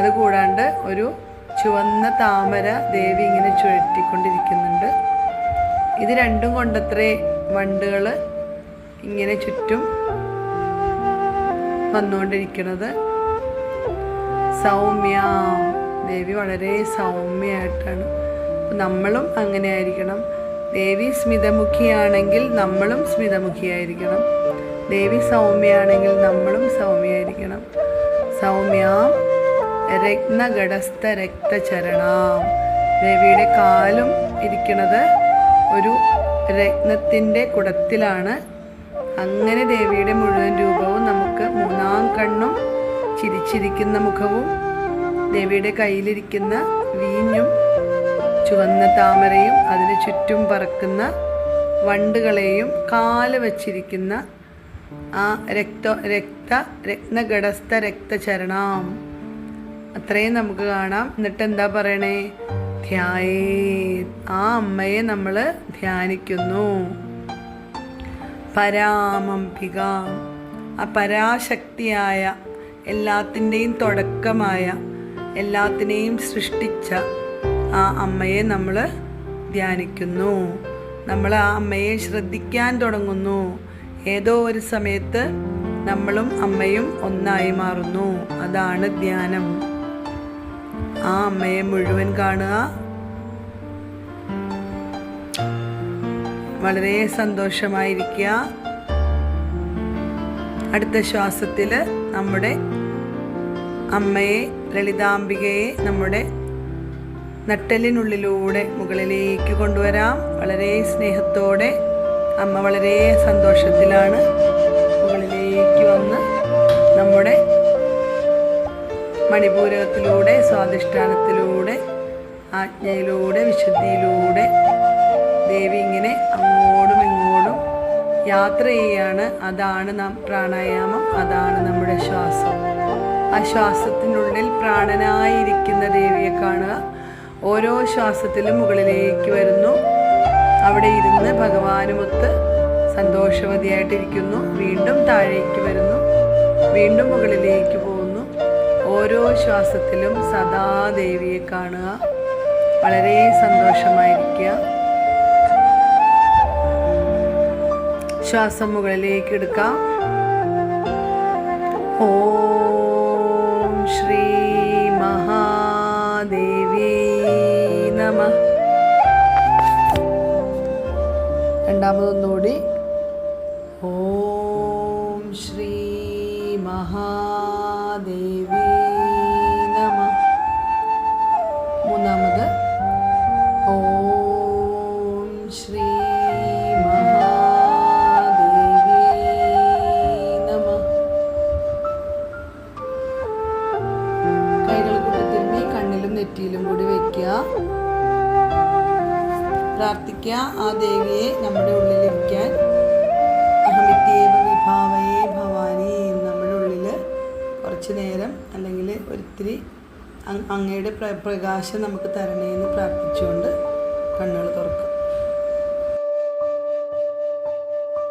അതുകൂടാണ്ട് ഒരു ചുവന്ന താമര ദേവി ഇങ്ങനെ ചുഴറ്റിക്കൊണ്ടിരിക്കുന്നുണ്ട്. ഇത് രണ്ടും കൊണ്ടത്രേ വണ്ടുകൾ ഇങ്ങനെ ചുറ്റും വന്നുകൊണ്ടിരിക്കുന്നത് സൗമ്യ. ദേവി വളരെ സൗമ്യമായിട്ടാണ് നമ്മളും അങ്ങനെ ആയിരിക്കണം ദേവി സ്മിതമുഖിയാണെങ്കിൽ നമ്മളും സ്മിതമുഖിയായിരിക്കണം. ദേവി സൗമ്യയാണെങ്കിൽ നമ്മളും സൗമ്യയായിരിക്കണം സൗമ്യ. രത്നഘടസ്ഥ രക്തചരണം ദേവിയുടെ കാലും ഇരിക്കുന്നത് ഒരു രത്നത്തിന്റെ കുടത്തിലാണ്. അങ്ങനെ ദേവിയുടെ മുഴുവൻ രൂപവും നമുക്ക് മൂന്നാം കണ്ണും ചിരിച്ചിരിക്കുന്ന മുഖവും ദേവിയുടെ കയ്യിലിരിക്കുന്ന വീഞ്ഞും ചുവന്ന താമരയും അതിന് ചുറ്റും പറക്കുന്ന വണ്ടുകളെയും കാൽ വച്ചിരിക്കുന്ന ആ രക്ത രക്ത രത്നഘടസ്ഥ രക്തചരണം അത്രയും നമുക്ക് കാണാം. എന്നിട്ട് എന്താ പറയണേ? ധ്യായേ. ആ അമ്മയെ നമ്മൾ ധ്യാനിക്കുന്നു. പരാമംബിക ആ പരാശക്തിയായ എല്ലാത്തിന്റെയും തുടക്കമായ എല്ലാത്തിനെയും സൃഷ്ടിച്ച ആ അമ്മയെ നമ്മൾ ധ്യാനിക്കുന്നു. നമ്മൾ ആ അമ്മയെ ശ്രദ്ധിക്കാൻ തുടങ്ങുന്നു. ഏതോ ഒരു സമയത്ത് നമ്മളും അമ്മയും ഒന്നായി മാറുന്നു. അതാണ് ധ്യാനം. ആ അമ്മയെ മുഴുവൻ കാണുക. വളരെ സന്തോഷമായിരിക്കുക. അടുത്ത ശ്വാസത്തിൽ നമ്മുടെ അമ്മയെ ലളിതാംബികയെ നമ്മുടെ നട്ടലിനുള്ളിലൂടെ മുകളിലേക്ക് കൊണ്ടുവരാം. വളരെ സ്നേഹത്തോടെ. അമ്മ വളരെ സന്തോഷത്തിലാണ്. മണിപൂരകത്തിലൂടെ സ്വാധിഷ്ഠാനത്തിലൂടെ ആജ്ഞയിലൂടെ വിശുദ്ധിയിലൂടെ ദേവി ഇങ്ങനെ അങ്ങോട്ടും ഇങ്ങോട്ടും യാത്ര ചെയ്യാണ്. അതാണ് നാം പ്രാണായാമം അതാണ് നമ്മുടെ ശ്വാസം. ആ ശ്വാസത്തിനുള്ളിൽ പ്രാണനായിരിക്കുന്ന ദേവിയെ കാണുക. ഓരോ ശ്വാസത്തിലും മുകളിലേക്ക് വരുന്നു. അവിടെ ഇരുന്ന് ഭഗവാനുമൊത്ത് സന്തോഷവതിയായിട്ടിരിക്കുന്നു. വീണ്ടും താഴേക്ക് വരുന്നു. വീണ്ടും മുകളിലേക്ക് പോകുന്നു. ഓരോ ശ്വാസത്തിലും സദാ ദേവിയെ കാണുക. വളരെ സന്തോഷമായിരിക്കുക. ശ്വാസം മുകളിലേക്ക് എടുക്കാം ഓം ശ്രീ മഹാദേവി നമ. രണ്ടാമതൊന്നുകൂടി. ഓം ശ്രീ മഹാദേവി നെറ്റിയിലും കൂടി വയ്ക്കുക പ്രാർത്ഥിക്കുക ആ ദേവിയെ നമ്മുടെ ഉള്ളിലിരിക്കാൻ അഹമിത്യേവ വിഭാവയെ ഭവാനി നമ്മുടെ ഉള്ളിൽ കുറച്ച് നേരം അല്ലെങ്കിൽ ഒരിത്തിരി അങ് അങ്ങയുടെ പ്രകാശം നമുക്ക് തരണേന്ന് പ്രാർത്ഥിച്ചുകൊണ്ട് കണ്ണുകൾ തുറക്കുക.